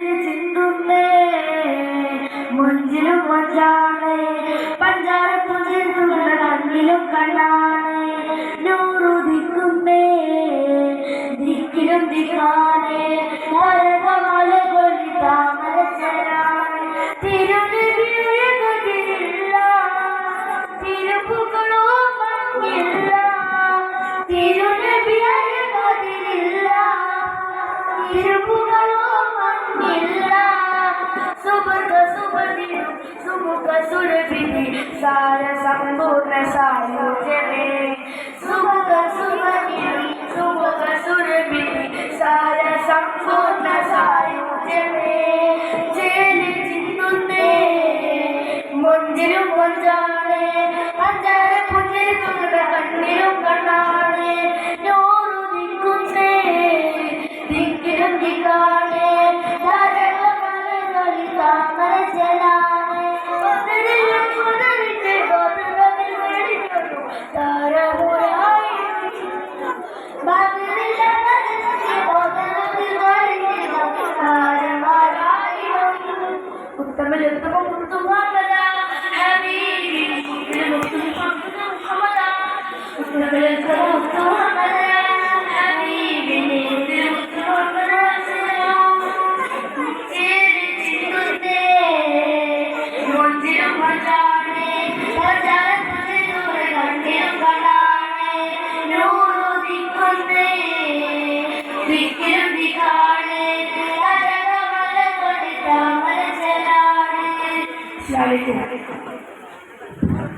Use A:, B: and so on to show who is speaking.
A: ചിന്തുന്നേ മുഞ്ചിലും മഞ്ചാണ്. പഞ്ചാര പുഞ്ചിരുന്ന കണ്ണിലും കണ്ണാണ്. നൂറുദിക്കുന്നേ ദിക്കിലും ദിക്കാണ്. മരകമല കൊള്ളി താമരച്ചരാണ് തിരുനബിയുയകതിരില്ല തിരുപ്പുകളോ മങ്ങില്ല സുമുഖ സുരഭിനി സാര സമ്പൂർണ സായുജ്യമേ സുമുഖ സുബദിനും സുമുഖ സുരഭിനി സാര സമ്പൂർണ സായുജ്യമേ ചേലി ചിന്തുന്നേ മൊഞ്ചിലും മൊഞ്ചാണ് Thank you. la alegría.